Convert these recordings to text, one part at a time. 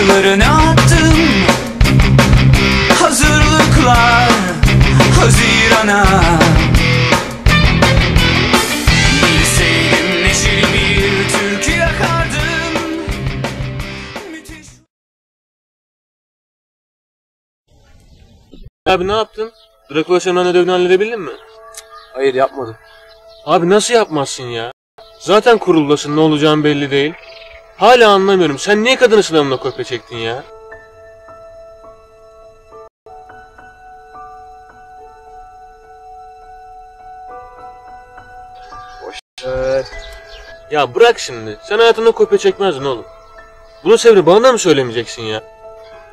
Ayrıntılarını attım Hazırlıklar Hazirana Bilseydim neşeli bir türkü yakardım Müthiş Abi ne yaptın? Drakula Şemran ödevini halledebildin mi? Hayır yapmadım. Abi nasıl yapmazsın ya? Zaten kuruldasın ne olacağın belli değil. Hala anlamıyorum. Sen niye kadın sınavına kopya çektin ya? Ee, Ya bırak şimdi. Sen hayatında kopya çekmezdin oğlum. Bunu Sevri bana da mı söylemeyeceksin ya?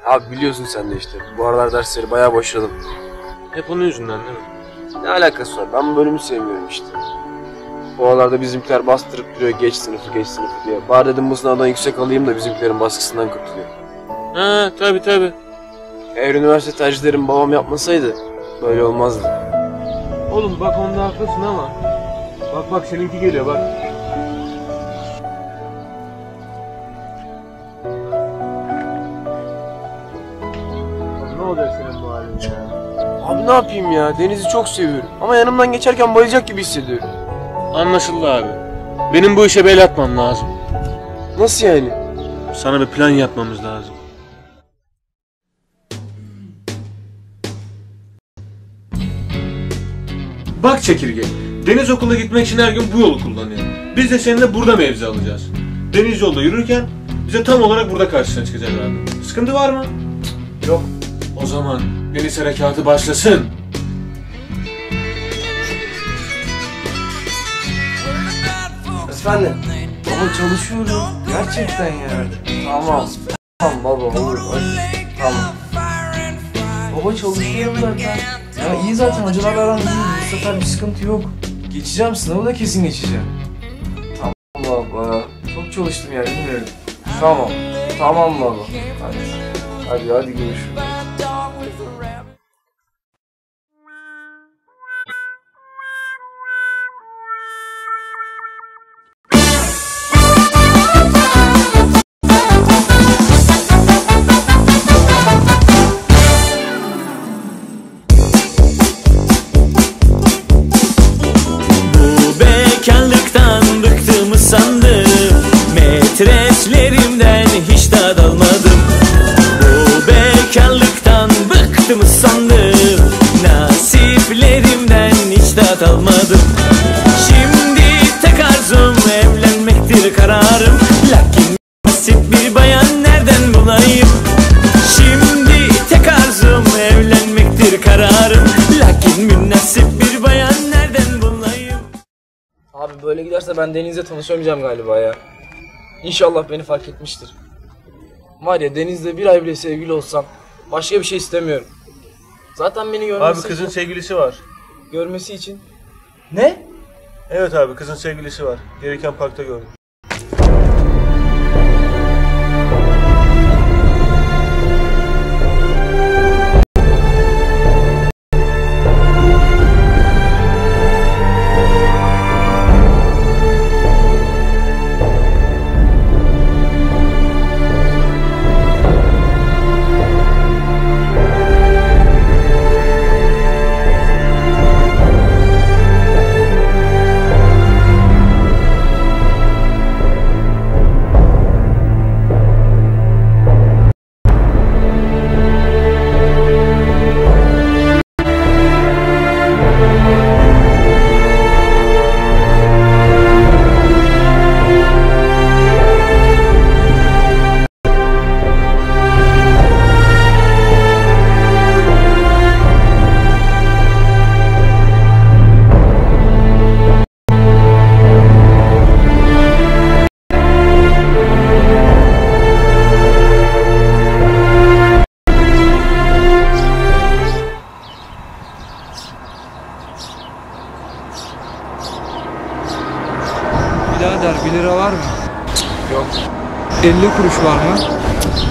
abi biliyorsun sen de işte. Bu aralar dersleri bayağı boşladım. Hep onun yüzünden değil mi? Ne alakası var? Ben bu bölümü sevmiyorum işte. Bu aralarda bizimkiler bastırıp duruyor geç sınıfı geç sınıfı diye. Bari dedim bu sınavdan yüksek alayım da bizimkilerin baskısından kurtulayım. Ha tabi tabi. Eğer üniversite tercihlerimi babam yapmasaydı böyle olmazdı. Oğlum bak onda haklısın ama. Bak bak seninki geliyor bak. Ne olacak senin bu halin ya? Abi ne yapayım ya? Deniz'i çok seviyorum. Ama yanımdan geçerken bayılacak gibi hissediyorum. Anlaşıldı abi. Benim bu işe bel atmam lazım. Nasıl yani? Sana bir plan yapmamız lazım. Bak çekirge. Deniz okula gitmek için her gün bu yolu kullanıyor. Biz de seninle burada mevzi alacağız. Deniz yolda yürürken bize tam olarak burada karşısına çıkacak abi. Sıkıntı var mı? Yok. O zaman deniz harekatı başlasın. Efendim? Baba çalışıyorum. Gerçekten ya. Tamam. Tamam baba olur. Hadi. Tamam. Baba çalışıyorum zaten. Ya iyi zaten hocalarla aram iyi. Bu sefer bir sıkıntı yok. Geçeceğim sınavı da kesin geçeceğim. Tamam baba. Çok çalıştım ya bilmiyorum. Tamam. Tamam baba. Hadi. Hadi hadi görüşürüz. Böyle giderse ben Deniz'le tanışamayacağım galiba ya. İnşallah beni fark etmiştir. Var ya Deniz'le bir ay bile sevgili olsam başka bir şey istemiyorum. Zaten beni görmesi, Abi kızın sevgilisi var. görmesi için... Ne? Evet abi kızın sevgilisi var. Gereken parkta gördüm. Birader 1 lira var mı? Yok. 50 kuruş var mı?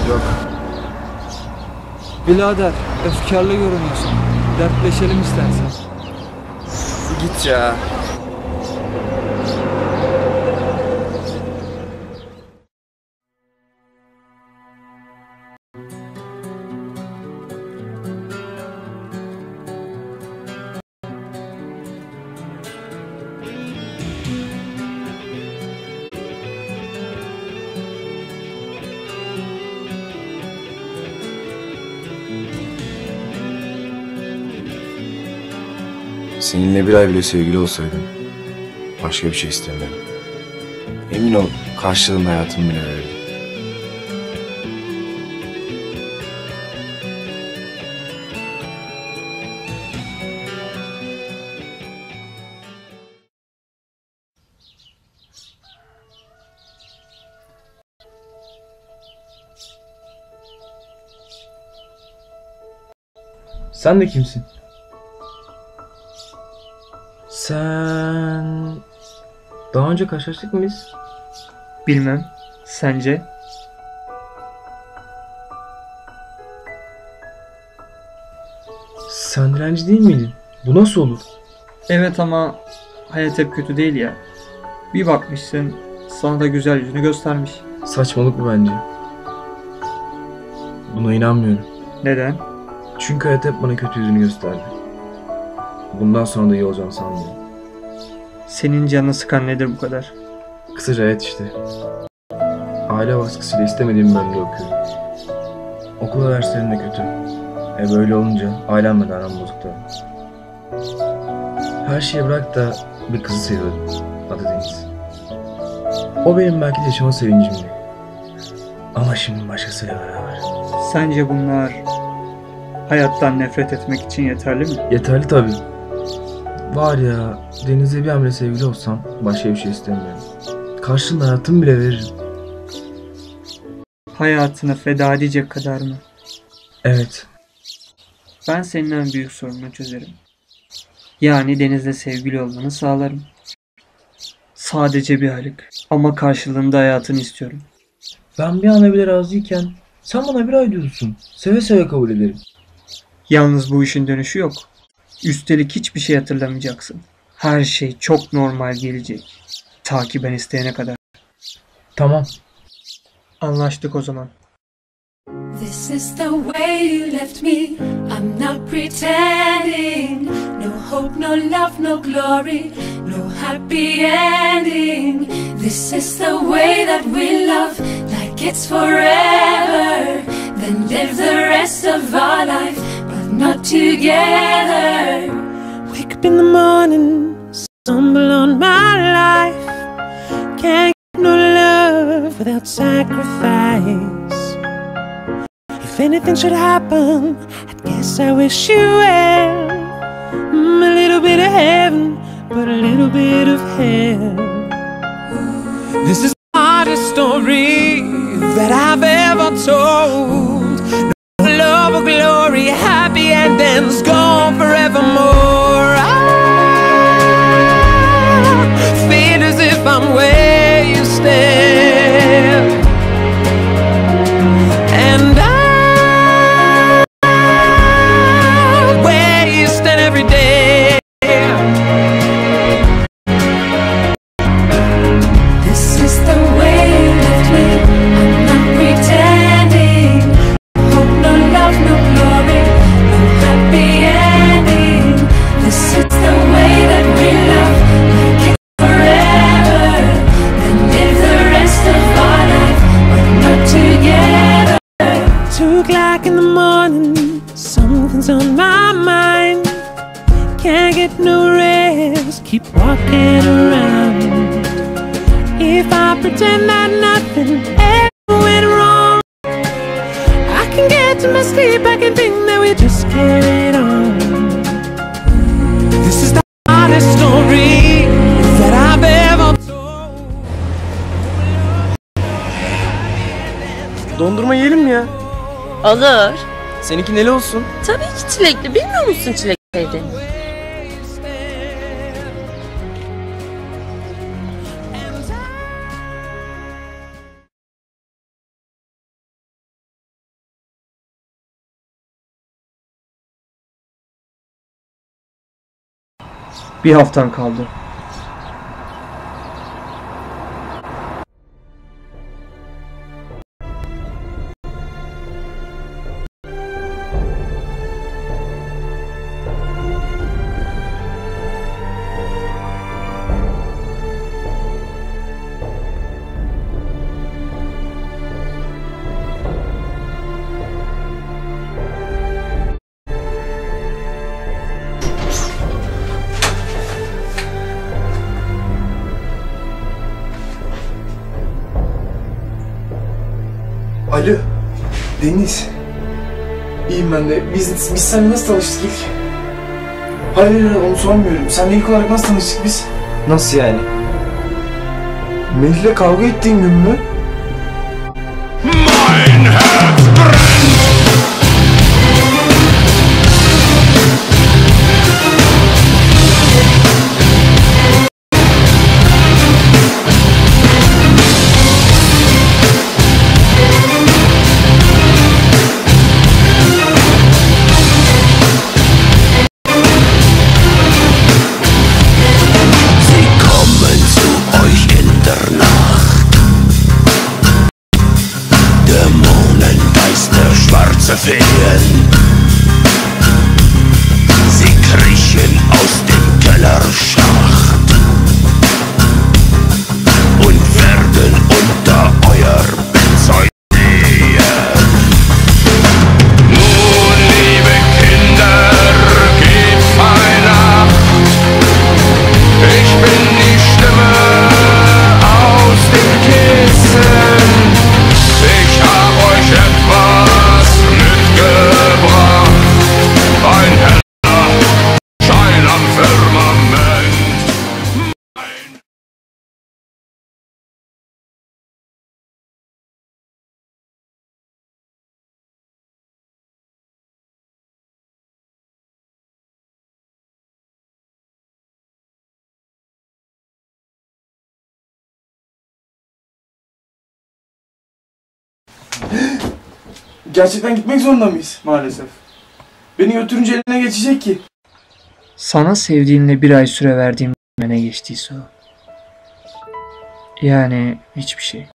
Yok. Birader efkarlı görünüyorsun. Dertleşelim istersen. Git ya. Seninle bir ay bile sevgili olsaydım başka bir şey istemiyorum. Emin ol karşılığında hayatımı bile verirdim. Sen de kimsin? Sen... Daha önce karşılaştık mı biz? Bilmem. Sence? Sen dilenci değil miydin? Bu nasıl olur? Evet ama hayat hep kötü değil ya. Bir bakmışsın sana da güzel yüzünü göstermiş. Saçmalık bu bence. Buna inanmıyorum. Neden? Çünkü hayat hep bana kötü yüzünü gösterdi. Bundan sonra da iyi olacağım sanmıyorum. Senin canını sıkan nedir bu kadar? Kısaca hayat işte. Aile baskısıyla istemediğim bölümde okuyorum. Okul derslerim de kötü. E böyle olunca ailemle de aram bozuk tabii. Her şeyi bırak da bir kızı seviyordum. Adı Deniz. O benim belki de yaşama sevincimdi. Ama şimdi başkasıyla beraber. Sence bunlar hayattan nefret etmek için yeterli mi? Yeterli tabii. Var ya Deniz'le bir bile sevgili olsam başka bir şey istemiyorum. Karşılığında hayatımı bile veririm. Hayatını feda edecek kadar mı? Evet. Ben senin en büyük sorununu çözerim. Yani Deniz'le sevgili olmanı sağlarım. Sadece bir aylık. Ama karşılığında hayatını istiyorum. Ben bir ana bile razıyken sen bana bir ay diyorsun. Seve seve kabul ederim. Yalnız bu işin dönüşü yok. Üstelik hiçbir şey hatırlamayacaksın. Her şey çok normal gelecek. Ta ki ben isteyene kadar. Tamam. Anlaştık o zaman. This is the way you left me. I'm not pretending. No hope, no love, no glory, no happy ending. This is the way that we love, like it's forever. Then live the rest of our life, not together. Wake up in the morning, stumble on my life. Can't get no love without sacrifice. If anything should happen, I guess I wish you well. Mm, a little bit of heaven, but a little bit of hell. This is the hardest story that I've ever told. Two o'clock in the morning, something's on my mind. Can't get no rest, keep walking around. If I pretend that nothing ever went wrong, I can get to my sleep, I can think that we just carried Olur. Seninki neli olsun? Tabii ki çilekli. Bilmiyor musun çilek sevdiğini? Bir haftan kaldı. Deniz. İyiyim ben de. Biz, biz seninle nasıl tanıştık ilk? Hayır hayır onu sormuyorum. Seninle ilk olarak nasıl tanıştık biz? Nasıl yani? Melih'le kavga ettiğin gün mü? Sie Gerçekten gitmek zorunda mıyız? Maalesef. Beni götürünce eline geçecek ki. Sana sevdiğinle bir ay süre verdiğim ne geçtiyse o. Yani hiçbir şey.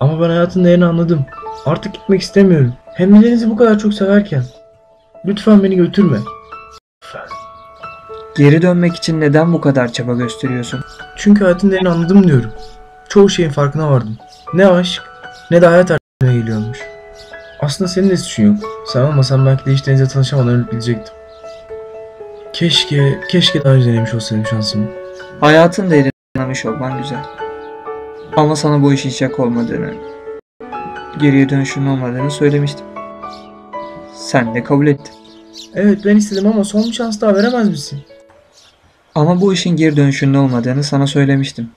Ama ben hayatın değerini anladım. Artık gitmek istemiyorum. Hem de Deniz'i bu kadar çok severken. Lütfen beni götürme. Geri dönmek için neden bu kadar çaba gösteriyorsun? Çünkü hayatın değerini anladım diyorum. Çoğu şeyin farkına vardım. Ne aşk ne de hayat artık geliyormuş. Aslında senin de suçun yok. Sen olmasan belki de hiç Deniz'le tanışamadan ölüp gidecektim. Keşke, keşke daha önce denemiş olsaydım şansımı. Hayatın değerini anlamış olman güzel. Ama sana bu iş hiç olmadığını, geriye dönüşün olmadığını söylemiştim. Sen de kabul ettin. Evet ben istedim ama son bir şans daha veremez misin? Ama bu işin geri dönüşünün olmadığını sana söylemiştim.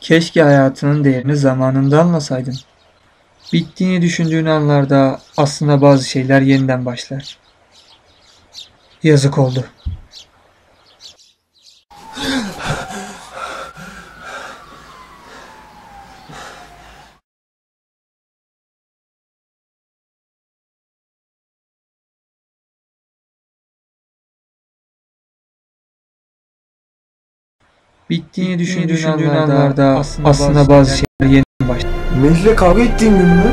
Keşke hayatının değerini zamanında anlasaydın. Bittiğini düşündüğün anlarda aslında bazı şeyler yeniden başlar. Yazık oldu. Bittiğini düşündüğün, anlarda, aslında, bazı şeyler. Melih'le kavga ettiğin gün mü?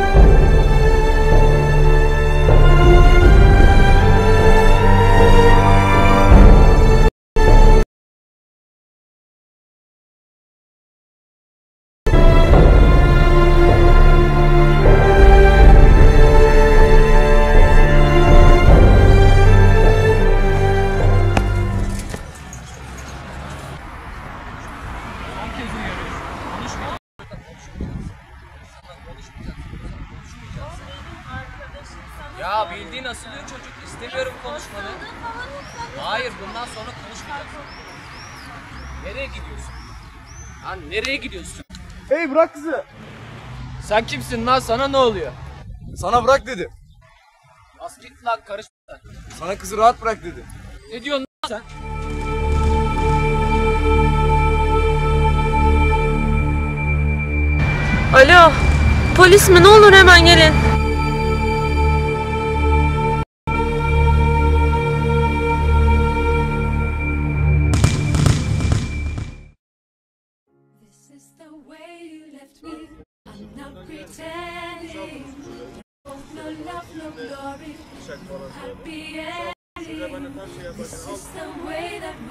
Nereye gidiyorsun? Hey bırak kızı. Sen kimsin lan sana ne oluyor? Sana bırak dedi. Bas git lan karışma sen. Sana kızı rahat bırak dedi. Ne diyorsun lan sen? Alo. Polis mi? Ne olur hemen gelin.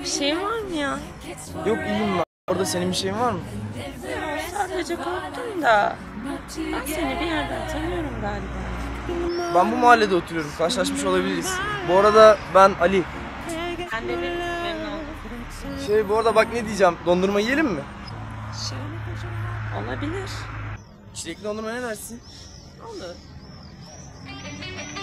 Bir şeyin var mı ya? Yok iyiyim ben. Orada senin bir şeyin var mı? Sadece korktum da. Ben seni bir yerden tanıyorum galiba. Ben bu mahallede oturuyorum. Karşılaşmış olabiliriz. Bu arada ben Ali. Ben de memnun oldum. Şey bu arada bak ne diyeceğim. Dondurma yiyelim mi? Şey, olabilir. Çilekli dondurma ne dersin? Olur. İçimden